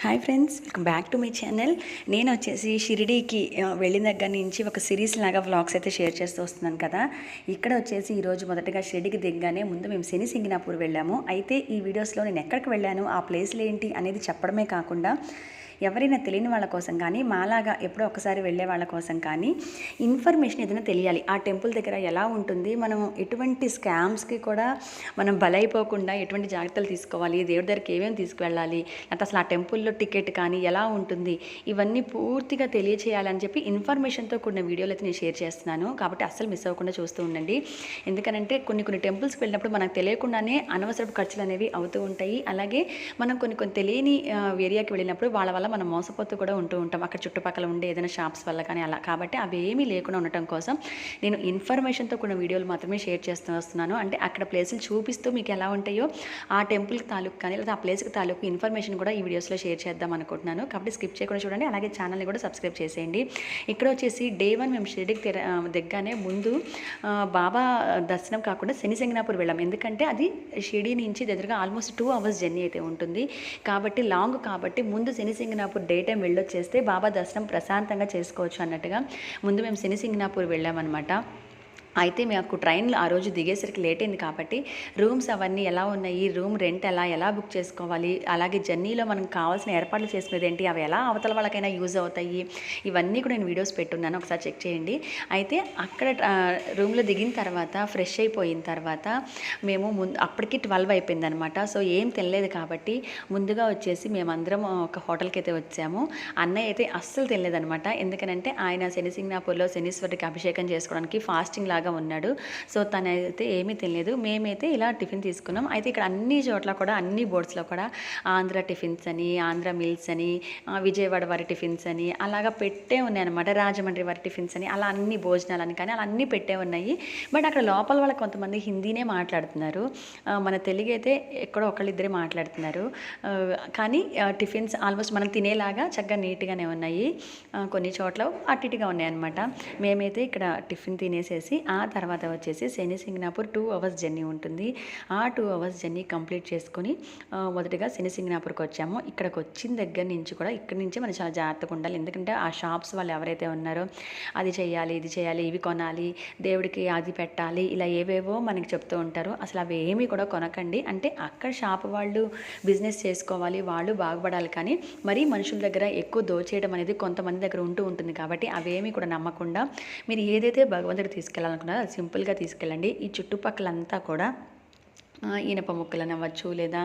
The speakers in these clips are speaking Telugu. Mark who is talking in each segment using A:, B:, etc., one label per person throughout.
A: Hi friends welcome back to my channel నేను వచ్చేసి షిరిడీకి వెళ్ళిన దగ్గర నుంచి ఒక సిరీస్ లాగా వ్లాగ్స్ అయితే షేర్ చేస్తూ వస్తున్నాను కదా. ఇక్కడ వచ్చేసి ఈరోజు మొదటగా షిరిడీకి దిగ్గానే ముందు మేము శని సింగినాపూర్ వెళ్ళాము. అయితే ఈ వీడియోస్లో నేను ఎక్కడికి వెళ్ళాను ఆ ప్లేస్లు ఏంటి అనేది చెప్పడమే కాకుండా ఎవరైనా తెలియని వాళ్ళ కోసం కానీ మాలాగా ఎప్పుడో ఒకసారి వెళ్ళే వాళ్ళ కోసం కానీ ఇన్ఫర్మేషన్ ఏదైనా తెలియాలి. ఆ టెంపుల్ దగ్గర ఎలా ఉంటుంది? మనం ఎటువంటి స్కామ్స్కి కూడా మనం బలైపోకుండా ఎటువంటి జాగ్రత్తలు తీసుకోవాలి? దేవుడి దగ్గరికి ఏమేమి తీసుకువెళ్ళాలి? లేకపోతే అసలు ఆ టెంపుల్లో టికెట్ కానీ ఎలా ఉంటుంది? ఇవన్నీ పూర్తిగా తెలియచేయాలని చెప్పి ఇన్ఫర్మేషన్తో కూడిన వీడియోలు అయితే నేను షేర్ చేస్తున్నాను. కాబట్టి అస్సలు మిస్ అవ్వకుండా చూస్తూ ఉండండి. ఎందుకనంటే కొన్ని కొన్ని టెంపుల్స్కి వెళ్ళినప్పుడు మనకు తెలియకుండానే అనవసరపు ఖర్చులు అనేవి అవుతూ ఉంటాయి. అలాగే మనం కొన్ని కొన్ని తెలియని ఏరియాకి వెళ్ళినప్పుడు వాళ్ళ వల్ల మనం మోసపోతూ కూడా ఉంటూ ఉంటాం. అక్కడ చుట్టుపక్కల ఉండే ఏదైనా షాప్స్ వల్ల కానీ అలా. కాబట్టి అవి ఏమీ లేకుండా ఉండటం కోసం నేను ఇన్ఫర్మేషన్తో కూడిన వీడియోలు మాత్రమే షేర్ చేస్తూ వస్తున్నాను. అంటే అక్కడ ప్లేసులు చూపిస్తూ మీకు ఎలా ఉంటాయో ఆ టెంపుల్ తాలూకు కానీ లేదా ఆ ప్లేస్కి తాలూకు ఇన్ఫర్మేషన్ కూడా ఈ వీడియోస్లో షేర్ చేద్దాం అనుకుంటున్నాను. కాబట్టి స్కిప్ చేయకుండా చూడండి. అలాగే ఛానల్ని కూడా సబ్స్క్రైబ్ చేసేయండి. ఇక్కడ వచ్చేసి డే వన్ మేము షిరిడికి దగ్గరనే దిగ్గానే ముందు బాబా దర్శనం కాకుండా శని సింగనాపూర్ వెళ్ళాం. ఎందుకంటే అది షిరిడి నుంచి దగ్గరగా ఆల్మోస్ట్ టూ అవర్స్ జర్నీ అయితే ఉంటుంది. కాబట్టి లాంగ్ కాబట్టి ముందు శని సింగనాపూర్ డే టైం వెళ్ళొచ్చేస్తే బాబా దర్శనం ప్రశాంతంగా చేసుకోవచ్చు అన్నట్టుగా. ముందు మేము శని సింగనాపూర్ వెళ్ళామన్నమాట. అయితే మాకు ట్రైన్లు ఆ రోజు దిగేసరికి లేట్ అయింది కాబట్టి రూమ్స్ అవన్నీ ఎలా ఉన్నాయి? రూమ్ రెంట్ ఎలా? ఎలా బుక్ చేసుకోవాలి? అలాగే జర్నీలో మనకు కావాల్సిన ఏర్పాట్లు చేసుకునేది ఏంటి? అవి ఎలా అవతల వాళ్ళకైనా యూజ్ అవుతాయి? ఇవన్నీ కూడా నేను వీడియోస్ పెట్టున్నాను. ఒకసారి చెక్ చేయండి. అయితే అక్కడ రూమ్లో దిగిన తర్వాత ఫ్రెష్ అయిపోయిన తర్వాత మేము ముందు అప్పటికి ట్వెల్వ్ అయిపోయింది అనమాట సో ఏం తినలేదు కాబట్టి ముందుగా వచ్చేసి మేమందరం ఒక హోటల్కి అయితే వచ్చాము. అన్నయ్య అయితే అస్సలు తినలేదనమాట ఎందుకనంటే ఆయన శని సింగనాపూర్లో శనీశ్వరుడికి అభిషేకం చేసుకోవడానికి ఫాస్టింగ్ లాగా ఉన్నాడు. సో తనైతే ఏమీ తినలేదు. మేమైతే ఇలా టిఫిన్ తీసుకున్నాం. అయితే ఇక్కడ అన్ని చోట్ల కూడా అన్ని బోర్డ్స్లో కూడా ఆంధ్ర టిఫిన్స్ అని ఆంధ్ర మిల్స్ అని విజయవాడ వారి టిఫిన్స్ అని అలాగా పెట్టే ఉన్నాయి అనమాట రాజమండ్రి వారి టిఫిన్స్ అని అలా అన్ని భోజనాలు అని కానీ అలా అన్నీ పెట్టే ఉన్నాయి. బట్ అక్కడ లోపల వాళ్ళ కొంతమంది హిందీనే మాట్లాడుతున్నారు. మన తెలుగు అయితే ఎక్కడో ఒకళ్ళిద్దరే మాట్లాడుతున్నారు. కానీ టిఫిన్స్ ఆల్మోస్ట్ మనం తినేలాగా చక్కగా నీట్గానే ఉన్నాయి. కొన్ని చోట్ల అటు ఇటుగా ఉన్నాయి అనమాట మేమైతే ఇక్కడ టిఫిన్ తినేసేసి ఆ తర్వాత వచ్చేసి Shani Shingnapur two hours journey ఉంటుంది. ఆ టూ అవర్స్ జర్నీ కంప్లీట్ చేసుకొని మొదటిగా శని సింగ్నాపూర్కి వచ్చాము. ఇక్కడికి వచ్చిన దగ్గర నుంచి కూడా ఇక్కడి నుంచి మనం చాలా జాగ్రత్తగా ఉండాలి. ఎందుకంటే ఆ షాప్స్ వాళ్ళు ఎవరైతే ఉన్నారో అది చేయాలి ఇది చేయాలి ఇవి కొనాలి దేవుడికి అది పెట్టాలి ఇలా ఏవేవో మనకి చెప్తూ ఉంటారు. అసలు అవి ఏమీ కూడా కొనకండి. అంటే అక్కడ షాప్ వాళ్ళు బిజినెస్ చేసుకోవాలి వాళ్ళు బాగుపడాలి. కానీ మరీ మనుషుల దగ్గర ఎక్కువ దోచేయడం అనేది కొంతమంది దగ్గర ఉంటూ ఉంటుంది. కాబట్టి అవేమీ కూడా నమ్మకుండా మీరు ఏదైతే భగవంతుడికి తీసుకెళ్ళాలి అది సింపుల్గా తీసుకెళ్ళండి. ఈ చుట్టుపక్కలంతా కూడా ఇనప ముక్కలను అవ్వచ్చు లేదా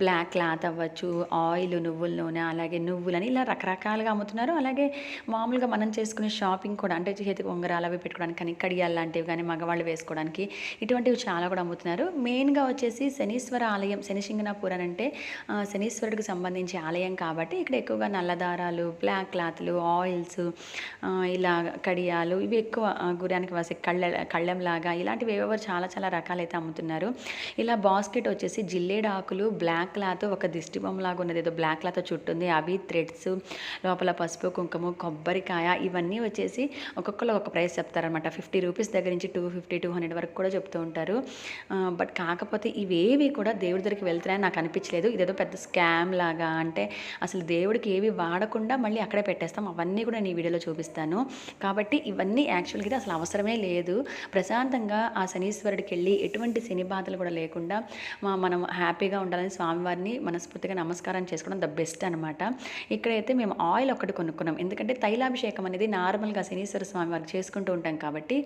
A: బ్లాక్ క్లాత్ అవ్వచ్చు ఆయిల్ నువ్వుల నూనె అలాగే నువ్వులని ఇలా రకరకాలుగా అమ్ముతున్నారు. అలాగే మామూలుగా మనం చేసుకునే షాపింగ్ కూడా అంటే చేతికి ఉంగరాలు అవి పెట్టుకోవడానికి కానీ కడియాలు లాంటివి కానీ మగవాళ్ళు వేసుకోవడానికి ఇటువంటివి చాలా కూడా అమ్ముతున్నారు. మెయిన్గా వచ్చేసి శనీశ్వర ఆలయం శనిశింగనాపూర్ అని అంటే శనీశ్వరుడికి సంబంధించి ఆలయం కాబట్టి ఇక్కడ ఎక్కువగా నల్లదారాలు బ్లాక్ క్లాత్లు ఆయిల్స్ ఇలా కడియాలు ఇవి ఎక్కువ గురానికి వేసే కళ్ళ కళ్ళెంలాగా ఇలాంటివి ఏవేవో చాలా చాలా రకాలైతే అమ్ముతున్నారు. ఇలా బాస్కెట్ వచ్చేసి జిల్లేడు ఆకులు బ్లాక్ క్లాత్ ఒక దిష్టిబొమ్మలాగా ఉన్నది. ఏదో బ్లాక్ క్లాత్ చుట్టుంది అవి థ్రెడ్స్ లోపల పసుపు కుంకుమ కొబ్బరికాయ ఇవన్నీ వచ్చేసి ఒక్కొక్కరు ఒక ప్రైస్ చెప్తారనమాట ఫిఫ్టీ రూపీస్ దగ్గర నుంచి టూ ఫిఫ్టీ టూ హండ్రెడ్ వరకు కూడా చెప్తూ ఉంటారు. బట్ కాకపోతే ఇవేవి కూడా దేవుడి దగ్గరికి వెళ్తున్నాయని నాకు అనిపించలేదు. ఇదేదో పెద్ద స్కామ్ లాగా అంటే అసలు దేవుడికి ఏవి వాడకుండా మళ్ళీ అక్కడే పెట్టేస్తాం. అవన్నీ కూడా నేను ఈ వీడియోలో చూపిస్తాను. కాబట్టి ఇవన్నీ యాక్చువల్గా అయితే అసలు అవసరమే లేదు. ప్రశాంతంగా ఆ శనీశ్వరుడికి వెళ్ళి ఎటువంటి శని బాధలు కూడా లేకుండా లేకుండా మనం హ్యాపీగా ఉండాలని స్వామివారిని మనస్ఫూర్తిగా నమస్కారం చేసుకోవడం ద బెస్ట్ అనమాట ఇక్కడైతే మేము ఆయిల్ ఒకటి కొనుక్కున్నాం. ఎందుకంటే తైలాభిషేకం అనేది నార్మల్గా శనీశ్వర స్వామి వారికి చేసుకుంటూ ఉంటాం కాబట్టి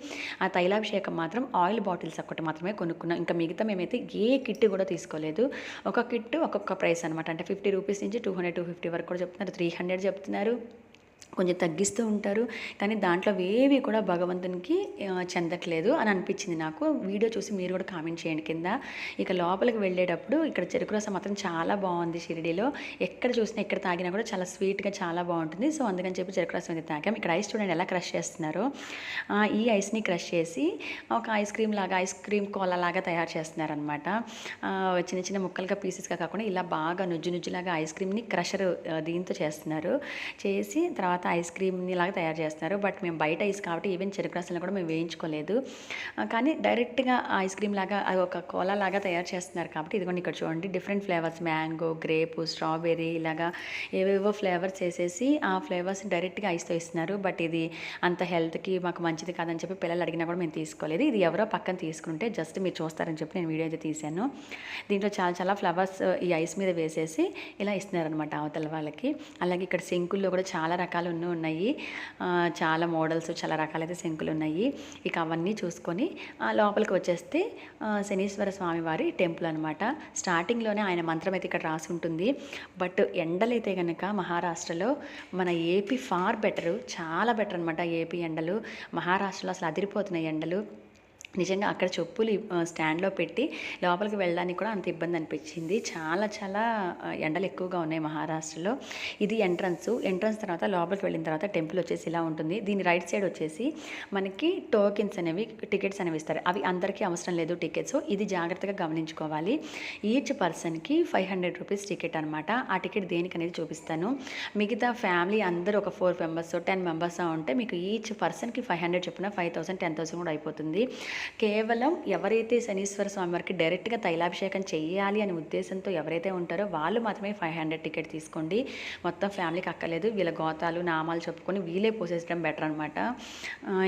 A: ఆ తైలాభిషేకం మాత్రం ఆయిల్ బాటిల్స్ ఒకటి మాత్రమే కొనుక్కున్నాం. ఇంకా మిగతా మేమైతే ఏ కిట్ కూడా తీసుకోలేదు. ఒక కిట్ ఒక్కొక్క ప్రైస్ అనమాట అంటే ఫిఫ్టీ రూపీస్ నుంచి టూ హండ్రెడ్ టూ ఫిఫ్టీ వరకు కూడా చెప్తున్నారు. త్రీ హండ్రెడ్ చెప్తున్నారు. కొంచెం తగ్గిస్తూ ఉంటారు. కానీ దాంట్లో ఏవి కూడా భగవంతునికి చెందట్లేదు అని అనిపించింది నాకు. వీడియో చూసి మీరు కూడా కామెంట్ చేయండి కింద. ఇక లోపలికి వెళ్ళేటప్పుడు ఇక్కడ చెరుకు రసం మాత్రం చాలా బాగుంది షిరిడీలో. ఎక్కడ చూసినా ఎక్కడ తాగినా కూడా చాలా స్వీట్గా చాలా బాగుంటుంది. సో అందుకని చెప్పి చెరుకు రసం అయితే తాగాం. ఇక్కడ ఐస్ చూడండి ఎలా క్రష్ చేస్తున్నారో. ఈ ఐస్ని క్రష్ చేసి ఒక ఐస్ క్రీమ్ లాగా ఐస్ క్రీమ్ కోలా లాగా తయారు చేస్తున్నారనమాట చిన్న చిన్న ముక్కలుగా పీసెస్గా కాకుండా ఇలా బాగా నుజ్జు నుజ్జులాగా ఐస్ క్రీమ్ని క్రషర్ దీంతో చేస్తున్నారు. చేసి తర్వాత ఐస్ క్రీమ్ని లాగా తయారు చేస్తున్నారు బట్ మేము బయట ఐస్ కాబట్టి ఈవెన్ చెరుకు రసాలను కూడా మేము వేయించుకోలేదు. కానీ డైరెక్ట్గా ఐస్ క్రీమ్ లాగా అది ఒక కోలా లాగా తయారు చేస్తున్నారు కాబట్టి ఇదిగోండి ఇక్కడ చూడండి. Different flavours mango grape strawberry ఇలాగా ఏవేవో ఫ్లేవర్స్ వేసేసి ఆ ఫ్లేవర్స్ డైరెక్ట్గా ఐస్తో ఇస్తున్నారు బట్ ఇది అంత హెల్త్కి మాకు మంచిది కాదని చెప్పి పిల్లలు అడిగినా కూడా మేము తీసుకోలేదు. ఇది ఎవరో పక్కన తీసుకుంటే జస్ట్ మీరు చూస్తారని చెప్పి నేను వీడియో అయితే తీశాను. దీంట్లో చాలా చాలా ఫ్లవర్స్ ఈ ఐస్ మీద వేసేసి ఇలా ఇస్తున్నారనమాట అవతల వాళ్ళకి. అలాగే ఇక్కడ సింకుల్లో కూడా చాలా రకాలు అన్నీ ఉన్నాయి. చాలా మోడల్స్ చాలా రకాలైతే శంకులు ఉన్నాయి. ఇక అవన్నీ చూసుకొని లోపలికి వచ్చేస్తే శనీశ్వర స్వామి వారి టెంపుల్ అనమాట స్టార్టింగ్లోనే ఆయన మంత్రం అయితే ఇక్కడ రాసి ఉంటుంది. బట్ ఎండలైతే కనుక మహారాష్ట్రలో మన ఏపీ ఫార్ బెటరు చాలా బెటర్ అనమాట ఏపీ ఎండలు. మహారాష్ట్రలో అసలు అదిరిపోతున్నాయి ఎండలు. నిజంగా అక్కడ చెప్పులు స్టాండ్లో పెట్టి లోపలికి వెళ్ళడానికి కూడా అంత ఇబ్బంది అనిపించింది. చాలా చాలా ఎండలు ఎక్కువగా ఉన్నాయి మహారాష్ట్రలో. ఇది ఎంట్రన్స్. ఎంట్రన్స్ తర్వాత లోపలికి వెళ్ళిన తర్వాత టెంపుల్ వచ్చేసి ఇలా ఉంటుంది. దీని రైట్ సైడ్ వచ్చేసి మనకి టోకెన్స్ అనేవి టికెట్స్ అనేవి ఇస్తారు. అవి అందరికీ అవసరం లేదు టికెట్స్. ఇది జాగ్రత్తగా గమనించుకోవాలి. ఈచ్ పర్సన్కి ఫైవ్ హండ్రెడ్ రూపీస్ టికెట్ అనమాట ఆ టికెట్ దేనికి అనేది చూపిస్తాను. మిగతా ఫ్యామిలీ అందరూ ఒక ఫోర్ మెంబర్స్ టెన్ మెంబర్స్ ఉంటే మీకు ఈచ్ పర్సన్కి ఫైవ్ హండ్రెడ్ చొప్పున ఫైవ్ థౌసండ్ టెన్ థౌసండ్ కూడా అయిపోతుంది. కేవలం ఎవరైతే శనీశ్వర స్వామి వారికి డైరెక్ట్గా తైలాభిషేకం చేయాలి అనే ఉద్దేశంతో ఎవరైతే ఉంటారో వాళ్ళు మాత్రమే ఫైవ్ హండ్రెడ్ టికెట్ తీసుకోండి. మొత్తం ఫ్యామిలీకి అక్కర్లేదు. వీళ్ళ గోతాలు నామాలు చెప్పుకొని వీళ్ళే పోసేయడం బెటర్ అనమాట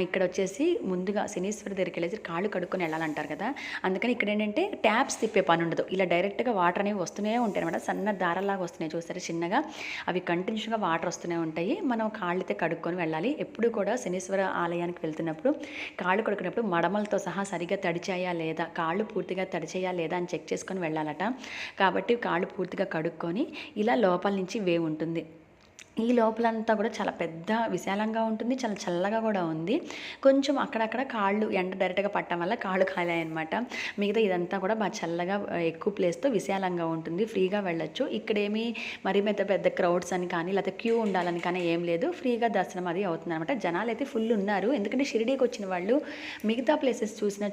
A: ఇక్కడ వచ్చేసి ముందుగా శనీశ్వర దగ్గరికి వెళ్ళేసి కాళ్ళు కడుక్కొని వెళ్ళాలంటారు కదా. అందుకని ఇక్కడ ఏంటంటే ట్యాప్స్ తిప్పే పని ఉండదు. ఇలా డైరెక్ట్గా వాటర్ అనేవి వస్తూనే ఉంటాయి అనమాట సన్న దారలాగా వస్తున్నాయి చూసారు చిన్నగా. అవి కంటిన్యూస్గా వాటర్ వస్తూనే ఉంటాయి. మనం కాళ్ళు అయితే కడుక్కొని వెళ్ళాలి. ఎప్పుడు కూడా శనీశ్వర ఆలయానికి వెళ్తున్నప్పుడు కాళ్ళు కడుక్కున్నప్పుడు మడమలతో సహా సరిగ్గా తడిచాయా లేదా కాళ్ళు పూర్తిగా తడిచాయా లేదా అని చెక్ చేసుకొని వెళ్ళాలట. కాబట్టి కాళ్ళు పూర్తిగా కడుక్కొని ఇలా లోపల నుంచి వే ఉంటుంది. ఈ లోపలంతా కూడా చాలా పెద్ద విశాలంగా ఉంటుంది చాలా చల్లగా కూడా ఉంది. కొంచెం అక్కడక్కడ కాళ్ళు ఎండ డైరెక్ట్గా పట్టడం వల్ల కాళ్ళు కాలాయి అనమాట మిగతా ఇదంతా కూడా బాగా చల్లగా ఎక్కువ ప్లేస్తో విశాలంగా ఉంటుంది. ఫ్రీగా వెళ్ళొచ్చు. ఇక్కడేమి మరీ పెద్ద పెద్ద క్రౌడ్స్ అని కానీ లేకపోతే క్యూ ఉండాలని కానీ ఏం లేదు. ఫ్రీగా దర్శనం అది అవుతుంది అనమాట జనాలు అయితే ఫుల్ ఉన్నారు. ఎందుకంటే షిరిడీకి వచ్చిన వాళ్ళు మిగతా ప్లేసెస్ చూసినా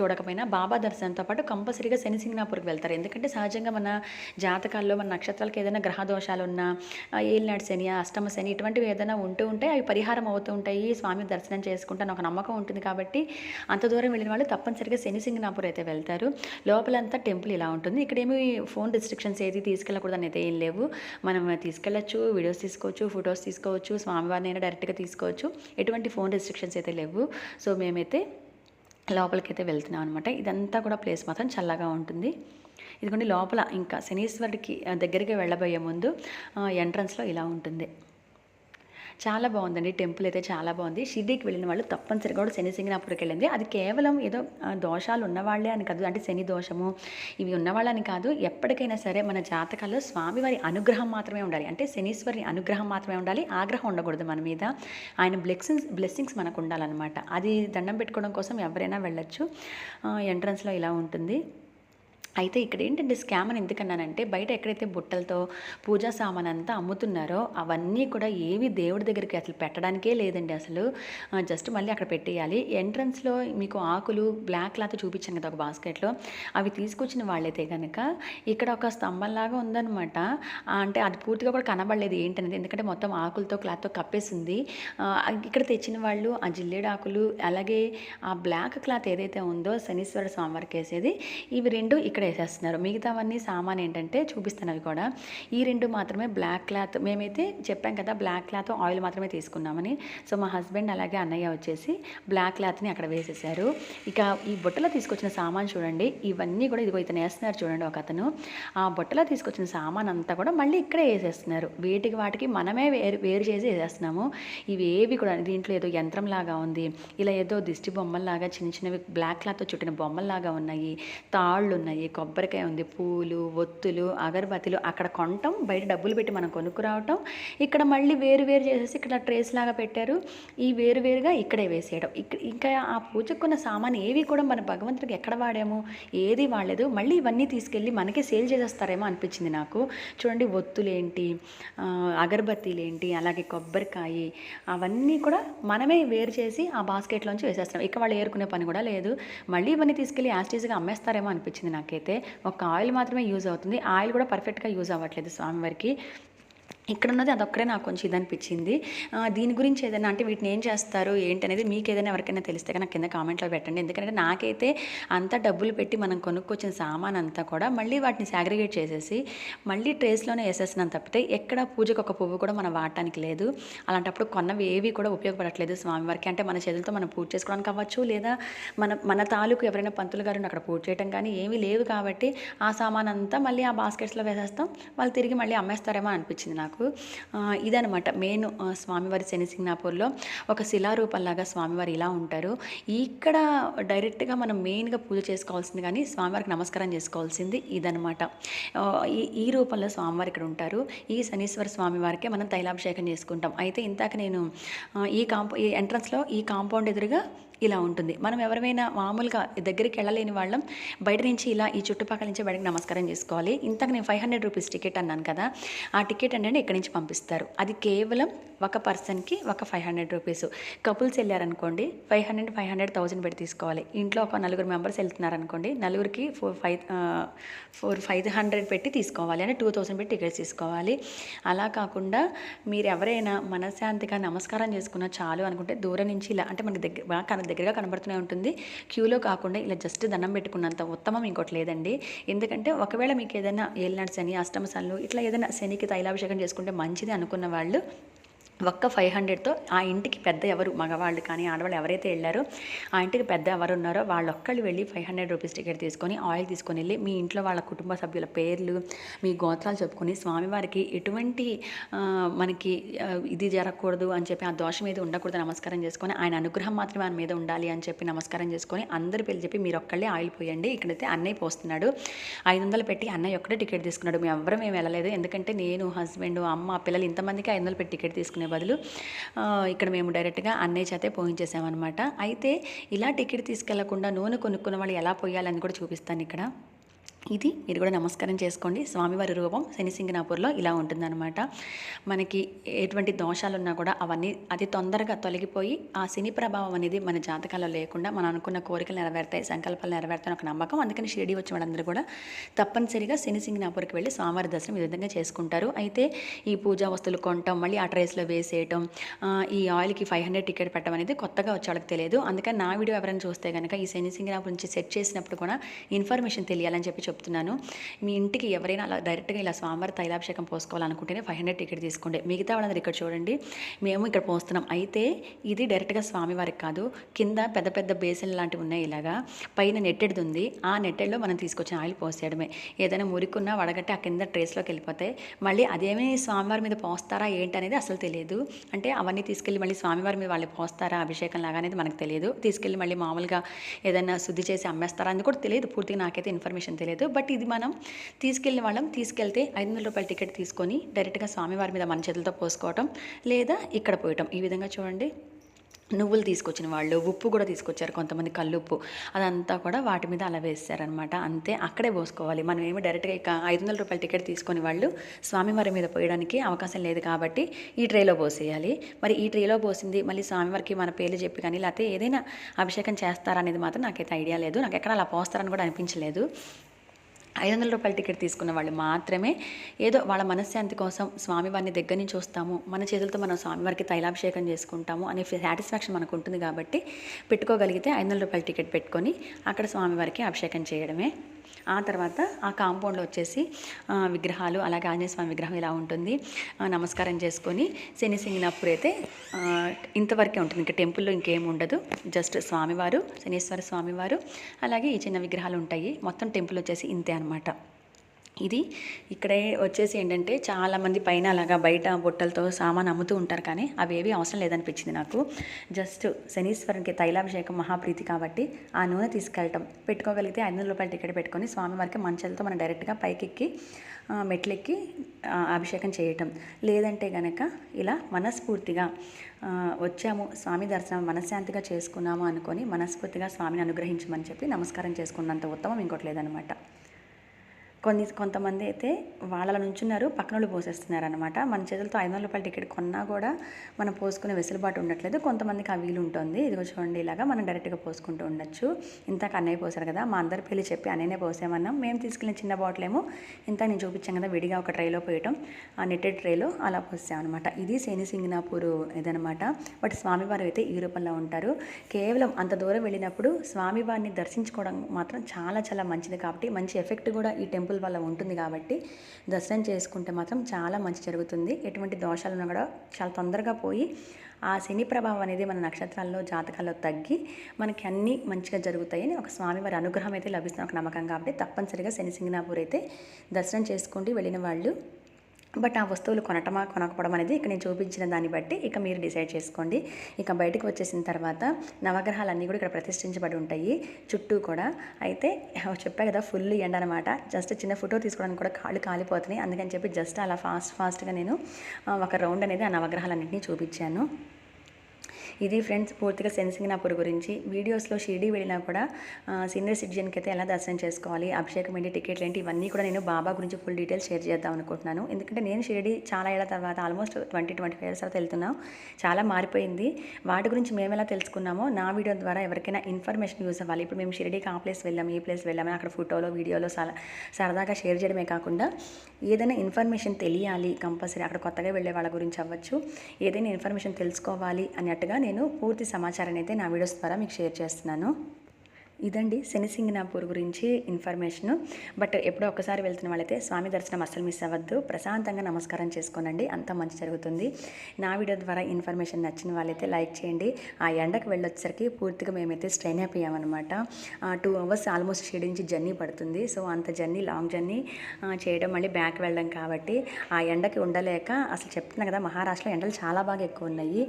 A: చూడకపోయినా బాబా దర్శనంతో పాటు కంపల్సరీగా శని సింగనాపూర్కి వెళ్తారు. ఎందుకంటే సహజంగా మన జాతకాల్లో మన నక్షత్రాలకు ఏదైనా గ్రహ దోషాలు ఉన్నా ఏలినాడు శని అష్టమ శని ఇటువంటివి ఏదైనా ఉంటూ ఉంటే అవి పరిహారం అవుతూ ఉంటాయి. స్వామి దర్శనం చేసుకుంటాను ఒక నమ్మకం ఉంటుంది కాబట్టి అంత దూరం వెళ్ళిన వాళ్ళు తప్పనిసరిగా శని సింగనాపూర్ అయితే వెళ్తారు. లోపలంతా టెంపుల్ ఇలా ఉంటుంది. ఇక్కడ ఏమి ఫోన్ రిస్ట్రిక్షన్స్ ఏది తీసుకెళ్ళకూడదని అయితే ఏం లేవు. మనం తీసుకెళ్ళచ్చు వీడియోస్ తీసుకోవచ్చు ఫొటోస్ తీసుకోవచ్చు స్వామివారిని అయినా డైరెక్ట్గా తీసుకోవచ్చు. ఎటువంటి ఫోన్ రిస్ట్రిక్షన్స్ అయితే లేవు. సో మేమైతే లోపలికైతే వెళ్తున్నాం అనమాట ఇదంతా కూడా ప్లేస్ మాత్రం చల్లగా ఉంటుంది. ఇదిగోండి లోపల ఇంకా శనీశ్వరుడికి దగ్గరికి వెళ్ళబోయే ముందు ఎంట్రన్స్లో ఇలా ఉంటుంది. చాలా బాగుందండి. టెంపుల్ అయితే చాలా బాగుంది. షిర్డీకి వెళ్ళిన వాళ్ళు తప్పనిసరిగా కూడా శని సింగనాపూర్కి వెళ్ళింది అది కేవలం ఏదో దోషాలు ఉన్నవాళ్ళే అని కాదు. అంటే శని దోషము ఇవి ఉన్నవాళ్ళని కాదు. ఎప్పటికైనా సరే మన జాతకాల్లో స్వామివారి అనుగ్రహం మాత్రమే ఉండాలి. అంటే శనీశ్వరి అనుగ్రహం మాత్రమే ఉండాలి. ఆగ్రహం ఉండకూడదు మన మీద. ఆయన బ్లెస్సింగ్స్ బ్లెస్సింగ్స్ మనకు ఉండాలన్నమాట. అది దండం పెట్టుకోవడం కోసం ఎవరైనా వెళ్ళొచ్చు. ఎంట్రన్స్లో ఇలా ఉంటుంది. అయితే ఇక్కడ ఏంటంటే స్కామ్ అని ఎందుకన్నానంటే బయట ఎక్కడైతే బుట్టలతో పూజా సామాన్ అంతా అమ్ముతున్నారో అవన్నీ కూడా ఏవి దేవుడి దగ్గరికి అసలు పెట్టడానికే లేదండి అసలు. జస్ట్ మళ్ళీ అక్కడ పెట్టేయాలి. ఎంట్రన్స్లో మీకు ఆకులు బ్లాక్ క్లాత్ చూపించాను కదా ఒక బాస్కెట్లో అవి తీసుకొచ్చిన వాళ్ళైతే కనుక ఇక్కడ ఒక స్తంభంలాగా ఉందనమాట అంటే అది పూర్తిగా కూడా కనబడలేదు ఏంటనేది. ఎందుకంటే మొత్తం ఆకులతో క్లాత్తో కప్పేసింది. ఇక్కడ తెచ్చిన వాళ్ళు ఆ జిల్లేడు ఆకులు అలాగే ఆ బ్లాక్ క్లాత్ ఏదైతే ఉందో శనీశ్వర స్వామివారికి వేసేది. ఇవి రెండు ఇక్కడ ఇక్కడ వేసేస్తున్నారు. మిగతావన్నీ సామాన్ ఏంటంటే చూపిస్తాను అవి కూడా. ఈ రెండు మాత్రమే బ్లాక్ క్లాత్ మేమైతే చెప్పాం కదా బ్లాక్ క్లాత్ ఆయిల్ మాత్రమే తీసుకున్నామని. సో మా హస్బెండ్ అలాగే అన్నయ్య వచ్చేసి బ్లాక్ క్లాత్ని అక్కడ వేసేసారు ఇక ఈ బుట్టలో తీసుకొచ్చిన సామాన్ చూడండి. ఇవన్నీ కూడా ఇదిగో ఇతను వేస్తున్నారు చూడండి ఒక అతను ఆ బుట్టలో తీసుకొచ్చిన సామాన్ అంతా కూడా మళ్ళీ ఇక్కడే వేసేస్తున్నారు. వీటికి వాటికి మనమే వేరు వేరు చేసి వేసేస్తున్నాము. ఇవి ఏవి కూడా దీంట్లో ఏదో యంత్రంలాగా ఉంది. ఇలా ఏదో దిష్టి బొమ్మల్లాగా చిన్న చిన్నవి బ్లాక్ క్లాత్తో చుట్టిన బొమ్మల్లాగా ఉన్నాయి. తాళ్ళు ఉన్నాయి కొబ్బరికాయ ఉంది పూలు ఒత్తులు అగరబత్తిలు అక్కడ కొనటం బయట డబ్బులు పెట్టి మనం కొనుక్కురావటం. ఇక్కడ మళ్ళీ వేరు వేరు చేసేసి ఇక్కడ ట్రేస్ లాగా పెట్టారు. ఈ వేరు వేరుగా ఇక్కడే వేసేయడం ఇక్కడ ఇంకా ఆ పూజకున్న సామాన్ ఏవి కూడా మన భగవంతుడికి ఎక్కడ వాడాము? ఏది వాడలేదు. మళ్ళీ ఇవన్నీ తీసుకెళ్ళి మనకే సేల్ చేసేస్తారేమో అనిపించింది నాకు. చూడండి ఒత్తులేంటి అగరబత్తీలేంటి అలాగే కొబ్బరికాయ అవన్నీ కూడా మనమే వేరు చేసి ఆ బాస్కెట్లోంచి వేసేస్తాం. ఇక వాళ్ళు ఏరుకునే పని కూడా లేదు. మళ్ళీ ఇవన్నీ తీసుకెళ్ళి యాస్టీస్గా అమ్మేస్తారేమో అనిపించింది నాకైతే. అయితే ఒక ఆయిల్ మాత్రమే యూజ్ అవుతుంది. ఆయిల్ కూడా పర్ఫెక్ట్గా యూజ్ అవ్వట్లేదు స్వామివారికి. ఇక్కడ ఉన్నది అదొక్కడే నాకు కొంచెం ఇది అనిపించింది దీని గురించి ఏదైనా అంటే వీటిని ఏం చేస్తారు ఏంటి అనేది మీకు ఏదైనా ఎవరికైనా తెలిస్తే నాకు కింద కామెంట్లో పెట్టండి. ఎందుకంటే నాకైతే అంత డబ్బులు పెట్టి మనం కొనుక్కొచ్చిన సామాన్ అంతా కూడా మళ్ళీ వాటిని సాగ్రిగేట్ చేసేసి మళ్ళీ ట్రేస్లోనే వేసేస్తున్నాను తప్పితే ఎక్కడ పూజకు ఒక పువ్వు కూడా మనం వాడటానికి లేదు. అలాంటప్పుడు కొన్నవి ఏవి కూడా ఉపయోగపడట్లేదు స్వామివారికి. అంటే మన చేతులతో మనం పూజ చేసుకోవడానికి అవ్వచ్చు లేదా మన మన తాలూకు ఎవరైనా పంతులు గారు అక్కడ పూజ చేయడం కానీ ఏమీ లేవు కాబట్టి ఆ సామాన్ అంతా మళ్ళీ ఆ బాస్కెట్స్లో వేసేస్తాం. వాళ్ళు తిరిగి మళ్ళీ అమ్మేస్తారేమో అనిపించింది నాకు. నాకు ఇదనమాట మెయిన్ స్వామివారి శనిసింగ్నాపూర్లో ఒక శిలారూపంలాగా స్వామివారు ఇలా ఉంటారు. ఇక్కడ డైరెక్ట్గా మనం మెయిన్గా పూజ చేసుకోవాల్సింది కానీ స్వామివారికి నమస్కారం చేసుకోవాల్సింది ఇదనమాట ఈ ఈ రూపంలో స్వామివారు ఇక్కడ ఉంటారు. ఈ శనీశ్వర స్వామివారికే మనం తైలాభిషేకం చేసుకుంటాం. అయితే ఇంతాక నేను ఈ కాంపౌ ఈ ఎంట్రన్స్లో ఈ కాంపౌండ్ ఎదురుగా ఇలా ఉంటుంది. మనం ఎవరైనా మామూలుగా దగ్గరికి వెళ్ళలేని వాళ్ళం బయట నుంచి ఇలా ఈ చుట్టుపక్కల నుంచి బయటకు నమస్కారం చేసుకోవాలి. ఇంతకు నేను ఫైవ్ హండ్రెడ్ రూపీస్ టికెట్ అన్నాను కదా ఆ టికెట్ అంటే ఇక్కడి నుంచి పంపిస్తారు. అది కేవలం ఒక పర్సన్కి ఒక ఫైవ్ హండ్రెడ్ రూపీస్ కపుల్స్ వెళ్ళారనుకోండి five hundred five hundred thousand పెట్టి తీసుకోవాలి. ఇంట్లో ఒక నలుగురు మెంబర్స్ వెళ్తున్నారనుకోండి నలుగురికి four five four five hundred పెట్టి తీసుకోవాలి. అంటే టూ థౌసండ్ పెట్టి టికెట్స్ తీసుకోవాలి. అలా కాకుండా మీరు ఎవరైనా మనశ్శాంతిగా నమస్కారం చేసుకున్న చాలు అనుకుంటే దూరం నుంచి ఇలా అంటే మనకి దగ్గర బాగా కన దగ్గరగా కనబడుతూనే ఉంటుంది. క్యూలో కాకుండా ఇలా జస్ట్ దండం పెట్టుకున్నంత ఉత్తమం ఇంకోటి లేదండి. ఎందుకంటే ఒకవేళ మీకు ఏదైనా ఏలినాడు శని అష్టమ శనులు ఇట్లా ఏదైనా శనికి తైలాభిషేకం చేసుకుంటే మంచిది అనుకున్న వాళ్ళు ఒక్క ఫైవ్ హండ్రెడ్తో ఆ ఇంటికి పెద్ద ఎవరు మగవాళ్ళు కానీ ఆడవాళ్ళు ఎవరైతే వెళ్ళారో ఆ ఇంటికి పెద్ద ఎవరు ఉన్నారో వాళ్ళు ఒక్కళ్ళు వెళ్ళి ఫైవ్ హండ్రెడ్ రూపీస్ టికెట్ తీసుకొని ఆయిల్ తీసుకొని వెళ్ళి మీ ఇంట్లో వాళ్ళ కుటుంబ సభ్యుల పేర్లు మీ గోత్రాలు చెప్పుకొని స్వామివారికి ఎటువంటి మనకి ఇది జరగకూడదు అని చెప్పి ఆ దోషం మీద ఉండకూడదు నమస్కారం చేసుకొని ఆయన అనుగ్రహం మాత్రమే ఆయన మీద ఉండాలి అని చెప్పి నమస్కారం చేసుకొని అందరు పెళ్ళి చెప్పి మీరు ఒక్కళ్ళే ఆయిల్ పోయండి. ఇక్కడైతే అన్నయ్య పోస్తున్నాడు. ఐదు వందలు పెట్టి అన్నయ్య ఒక్కడే టికెట్ తీసుకున్నాడు. మేము ఎవరు మేము వెళ్ళలేదు. ఎందుకంటే నేను హస్బెండ్ అమ్మ పిల్లలు ఇంతమందికి ఐదు వందలు పెట్టి టికెట్ తీసుకునే బదులు ఇక్కడ మేము డైరెక్ట్గా అన్నయ్య చేతే పోయించేసామన్నమాట. అయితే ఇలా టికెట్ తీసుకెళ్ళకుండా నూనె కొనుక్కున్న వాళ్ళు ఎలా పోయాలని కూడా చూపిస్తాను ఇక్కడ. ఇది మీరు కూడా నమస్కారం చేసుకోండి. స్వామివారి రూపం శనిసింగనాపూర్లో ఇలా ఉంటుందన్నమాట. మనకి ఎటువంటి దోషాలు ఉన్నా కూడా అవన్నీ అతి తొందరగా తొలగిపోయి ఆ శని ప్రభావం అనేది మన జాతకాల్లో లేకుండా మనం అనుకున్న కోరికలు నెరవేరుతాయి సంకల్పాలు నెరవేరుతాయి ఒక నమ్మకం. అందుకని షిరిడి వచ్చిన వాళ్ళందరూ కూడా తప్పనిసరిగా శనిసింగనాపూర్కి వెళ్ళి స్వామివారి దర్శనం ఈ విధంగా చేసుకుంటారు. అయితే ఈ పూజా వస్తువులు కొనటం మళ్ళీ ఆ ట్రేస్లో వేసేయటం ఈ ఆయిల్కి ఫైవ్ హండ్రెడ్ టికెట్ పెట్టడం అనేది కొత్తగా వచ్చే వాళ్ళకి తెలియదు. అందుకని నా వీడియో ఎవరైనా చూస్తే కనుక ఈ శనిసింగనాపూర్ నుంచి సెట్ చేసినప్పుడు కూడా ఇన్ఫర్మేషన్ తెలియాలని చెప్పి చెప్తాను చెప్తున్నాను. మీ ఇంటికి ఎవరైనా అలా డైరెక్ట్గా ఇలా స్వామివారి తైలాభిషేకం పోసుకోవాలనుకుంటేనే ఫైవ్ హండ్రెడ్ టికెట్ తీసుకోండి. మిగతా వాళ్ళందరూ ఇక్కడ చూడండి. మేము ఇక్కడ పోస్తున్నాం. అయితే ఇది డైరెక్ట్గా స్వామివారికి కాదు. కింద పెద్ద పెద్ద బేసిన్ లాంటివి ఉన్నాయి ఇలాగా. పైన నెట్టెడ్ది ఉంది. ఆ నెట్టెడ్లో మనం తీసుకొచ్చిన ఆయిల్ పోసేయడమే. ఏదైనా మురికున్నా వడగట్టి ఆ కింద ట్రేస్లోకి వెళ్ళిపోతాయి మళ్ళీ అదేమీ స్వామివారి మీద పోస్తారా ఏంటి అనేది అసలు తెలియదు. అంటే అవన్నీ తీసుకెళ్ళి మళ్ళీ స్వామివారి మీద వాళ్ళు పోస్తారా అభిషేకం లాగా అనేది మనకు తెలియదు. తీసుకెళ్ళి మళ్ళీ మామూలుగా ఏదైనా శుద్ధి చేసి అమ్మేస్తారా అని కూడా తెలియదు. పూర్తిగా నాకైతే ఇన్ఫర్మేషన్ తెలియదు. బట్ ఇది మనం తీసుకెళ్ళిన వాళ్ళం తీసుకెళ్తే ఐదు వందల రూపాయల టికెట్ తీసుకొని డైరెక్ట్గా స్వామివారి మీద మన చేతులతో పోసుకోవటం లేదా ఇక్కడ పోయటం. ఈ విధంగా చూడండి. నువ్వులు తీసుకొచ్చిన వాళ్ళు ఉప్పు కూడా తీసుకొచ్చారు కొంతమంది కల్లుప్పు. అదంతా కూడా వాటి మీద అలా వేస్తారనమాట అంతే అక్కడే పోసుకోవాలి. మనం ఏమి డైరెక్ట్గా ఇక ఐదు వందల రూపాయల టికెట్ తీసుకొని వాళ్ళు స్వామివారి మీద పోయడానికి అవకాశం లేదు కాబట్టి ఈ ట్రేలో పోసేయాలి. మరి ఈ ట్రేలో పోసింది మళ్ళీ స్వామివారికి మన పేర్లు చెప్పి కానీ లేకపోతే ఏదైనా అభిషేకం చేస్తారనేది మాత్రం నాకైతే ఐడియా లేదు. నాకు ఎక్కడ అలా పోస్తారని కూడా అనిపించలేదు. ఐదు వందల రూపాయల టికెట్ తీసుకున్న వాళ్ళు మాత్రమే ఏదో వాళ్ళ మనశ్శాంతి కోసం స్వామివారిని దగ్గర నుంచి వస్తాము మన చేతులతో మనం స్వామివారికి తైలాభిషేకం చేసుకుంటాము అనే సాటిస్ఫాక్షన్ మనకు ఉంటుంది కాబట్టి పెట్టుకోగలిగితే ఐదు వందల రూపాయల టికెట్ పెట్టుకొని అక్కడ స్వామివారికి అభిషేకం చేయడమే ఆ తర్వాత ఆ కాంపౌండ్లో వచ్చేసి విగ్రహాలు అలాగే ఆంజనేయ స్వామి విగ్రహం ఇలా ఉంటుంది. నమస్కారం చేసుకొని శని సింగినప్పుడు అయితే ఇంతవరకే ఉంటుంది. ఇంకా టెంపుల్లో ఇంకేం ఉండదు. జస్ట్ స్వామివారు శనీశ్వర స్వామివారు అలాగే ఈ చిన్న విగ్రహాలు ఉంటాయి. మొత్తం టెంపుల్ వచ్చేసి ఇంతే అనమాట ఇది. ఇక్కడే వచ్చేసి ఏంటంటే చాలామంది పైన అలాగా బయట బుట్టలతో సామాన్ అమ్ముతూ ఉంటారు కానీ అవి ఏవి అవసరం లేదనిపించింది నాకు. జస్ట్ శనీశ్వరునికి తైలాభిషేకం మహాప్రీతి కాబట్టి ఆ నూనె తీసుకెళ్ళటం. పెట్టుకోగలిగితే ఐదు వందల రూపాయల టికెట్ పెట్టుకొని స్వామివారికి మంచాలతో మనం డైరెక్ట్గా పైకెక్కి మెట్లెక్కి అభిషేకం చేయటం. లేదంటే గనక ఇలా మనస్ఫూర్తిగా వచ్చాము స్వామి దర్శనం మనశ్శాంతిగా చేసుకున్నాము అనుకొని మనస్ఫూర్తిగా స్వామిని అనుగ్రహించమని చెప్పి నమస్కారం చేసుకున్నంత ఉత్తమం ఇంకోటి లేదనమాట కొన్ని కొంతమంది అయితే వాళ్ళ నుంచున్నారు పక్కన వాళ్ళు పోసేస్తున్నారు అనమాట మన చేతులతో ఐదు వందల రూపాయల టికెట్ కొన్నా కూడా మనం పోసుకునే వెసులుబాటు ఉండట్లేదు. కొంతమందికి ఆ వీలు ఉంటుంది. ఇదిగో చూడండి ఇలాగా మనం డైరెక్ట్గా పోసుకుంటూ ఉండొచ్చు. ఇంతకు అన్నయ్య పోసారు కదా మా అందరి పెళ్ళి చెప్పి అన్నయ్యనే పోసామన్నాం. మేము తీసుకెళ్ళిన చిన్న బాటిల్ ఏమో ఇంత నేను చూపించాను కదా విడిగా ఒక ట్రైలో పోయటం ఆ నెట్టెడ్ ట్రైలో అలా పోసామన్నమాట ఇది శని సింగనాపూర్ ఇదనమాట బట్ స్వామివారు అయితే ఈ రూపంలో ఉంటారు. కేవలం అంత దూరం వెళ్ళినప్పుడు స్వామివారిని దర్శించుకోవడం మాత్రం చాలా చాలా మంచిది. కాబట్టి మంచి ఎఫెక్ట్ కూడా ఈ టెంపుల్ వల్ల ఉంటుంది కాబట్టి దర్శనం చేసుకుంటే మాత్రం చాలా మంచి జరుగుతుంది. ఎటువంటి దోషాలు ఉన్నా కూడా చాలా తొందరగా పోయి ఆ శని ప్రభావం అనేది మన నక్షత్రాల్లో జాతకాల్లో తగ్గి మనకి అన్నీ మంచిగా జరుగుతాయని ఒక స్వామివారి అనుగ్రహం అయితే లభిస్తుంది. ఒక నమ్మకం కాబట్టి తప్పనిసరిగా శని సింగనాపూర్ అయితే దర్శనం చేసుకుంటూ వెళ్ళిన వాళ్ళు బట్ ఆ వస్తువులు కొనటమా కొనకపోవడం అనేది ఇక్కడ నేను చూపించిన దాన్ని బట్టి ఇక మీరు డిసైడ్ చేసుకోండి. ఇక బయటకు వచ్చేసిన తర్వాత నవగ్రహాలన్నీ కూడా ఇక్కడ ప్రతిష్ఠించబడి ఉంటాయి. చుట్టూ కూడా అయితే చెప్పా కదా ఫుల్ ఎండ అనమాట జస్ట్ చిన్న ఫోటో తీసుకోవడానికి కూడా కాళ్ళు కాలిపోతున్నాయి. అందుకని చెప్పి జస్ట్ అలా ఫాస్ట్ ఫాస్ట్గా నేను ఒక రౌండ్ అనేది ఆ నవగ్రహాలన్నింటినీ చూపించాను. ఇది ఫ్రెండ్స్ పూర్తిగా సెన్సింగ్ నాపూర్ గురించి. వీడియోస్లో షిరిడి వెళ్ళినా కూడా సీనియర్ సిటిజన్కి అయితే ఎలా దర్శనం చేసుకోవాలి అభిషేకం ఏంటి టికెట్లు ఏంటి ఇవన్నీ కూడా నేను బాబా గురించి ఫుల్ డీటెయిల్స్ షేర్ చేద్దాం అనుకుంటున్నాను. ఎందుకంటే నేను షిరిడి చాలా ఏళ్ళ తర్వాత almost twenty twenty five years తర్వాత వెళ్తున్నాం. చాలా మారిపోయింది. వాటి గురించి మేము ఎలా తెలుసుకున్నామో నా వీడియో ద్వారా ఎవరికైనా ఇన్ఫర్మేషన్ యూస్ అవ్వాలి. ఇప్పుడు మేము షిరిడికి ఆ ప్లేస్ వెళ్ళాం ఈ ప్లేస్ వెళ్ళామని అక్కడ ఫోటోలో వీడియోలో సరదాగా షేర్ చేయడమే కాకుండా ఏదైనా ఇన్ఫర్మేషన్ తెలియాలి కంపల్సరీ అక్కడ కొత్తగా వెళ్ళే వాళ్ళ గురించి అవ్వచ్చు. ఏదైనా ఇన్ఫర్మేషన్ తెలుసుకోవాలి అన్నట్టుగా నేను పూర్తి సమాచారాన్ని అయితే నా వీడియోస్ ద్వారా మీకు షేర్ చేస్తున్నాను. ఇదండి శనిసింగనాపూర్ గురించి ఇన్ఫర్మేషన్. బట్ ఎప్పుడో ఒకసారి వెళ్తున్న వాళ్ళైతే స్వామి దర్శనం అస్సలు మిస్ అవ్వద్దు. ప్రశాంతంగా నమస్కారం చేసుకోనండి. అంత మంచి జరుగుతుంది. నా వీడియో ద్వారా ఇన్ఫర్మేషన్ నచ్చిన వాళ్ళైతే లైక్ చేయండి. ఆ ఎండకు వెళ్ళొచ్చేసరికి పూర్తిగా మేమైతే స్ట్రెయిన్ అయిపోయామన్నమాట. టూ అవర్స్ ఆల్మోస్ట్ షెడ్ నుంచి జర్నీ పడుతుంది. సో అంత జర్నీ లాంగ్ జర్నీ చేయడం మళ్ళీ బ్యాక్ వెళ్ళడం కాబట్టి ఆ ఎండకి ఉండలేక అసలు చెప్తున్నా కదా మహారాష్ట్రలో ఎండలు చాలా బాగా ఎక్కువ ఉన్నాయి.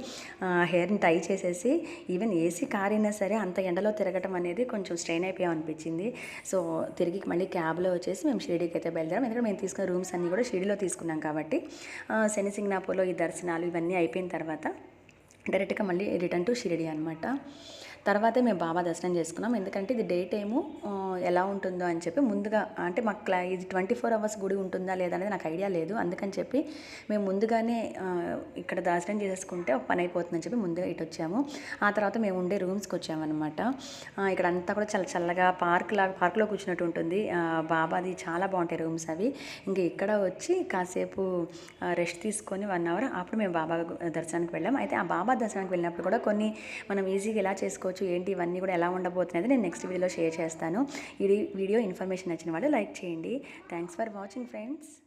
A: హెయిర్ని టై చేసేసి ఈవెన్ ఏసీ కార్ అయినా సరే అంత ఎండలో తిరగటం అనేది కొంచెం కొంచెం స్ట్రెయిన్ అయిపోయాం అనిపించింది సో తిరిగి మళ్ళీ క్యాబ్లో వచ్చేసి మేము షిరిడీకి అయితే బయలుదేరాం. ఎందుకంటే మేము తీసుకున్న రూమ్స్ అన్నీ కూడా షిరిడీలో తీసుకున్నాం కాబట్టి ఆ, శని సింగనాపూర్లో ఈ దర్శనాలు ఇవన్నీ అయిపోయిన తర్వాత డైరెక్ట్గా మళ్ళీ రిటర్న్ టు షిరిడి అనమాట తర్వాతే మేము బాబా దర్శనం చేసుకున్నాం. ఎందుకంటే ఇది డేట్ ఏమో ఎలా ఉంటుందో అని చెప్పి ముందుగా అంటే మాకు క్లా ఇది ట్వంటీ ఫోర్ అవర్స్ గుడి ఉంటుందా లేదా అనేది నాకు ఐడియా లేదు. అందుకని చెప్పి మేము ముందుగానే ఇక్కడ దర్శనం చేసేసుకుంటే ఒక పని అయిపోతుందని చెప్పి ముందుగా ఇటు వచ్చాము. ఆ తర్వాత మేము ఉండే రూమ్స్కి వచ్చామన్నమాట. ఇక్కడ అంతా కూడా చాలా చల్లగా పార్క్ లాగా పార్క్లో కూర్చున్నట్టు ఉంటుంది. బాబాది చాలా బాగుంటాయి రూమ్స్ అవి. ఇంక ఇక్కడ వచ్చి కాసేపు రెస్ట్ తీసుకొని వన్ అవర్ అప్పుడు మేము బాబా దర్శనానికి వెళ్ళాం. అయితే ఆ బాబా దర్శనానికి వెళ్ళినప్పుడు కూడా కొన్ని మనం ఈజీగా ఎలా చేసుకోవచ్చు ఏంటి ఇవన్నీ కూడా ఎలా ఉండబోతున్నాయి నేను నెక్స్ట్ వీడియోలో షేర్ చేస్తాను. ఈ వీడియో ఇన్ఫర్మేషన్ నచ్చిన వాళ్ళు లైక్ చేయండి. Thanks for watching friends.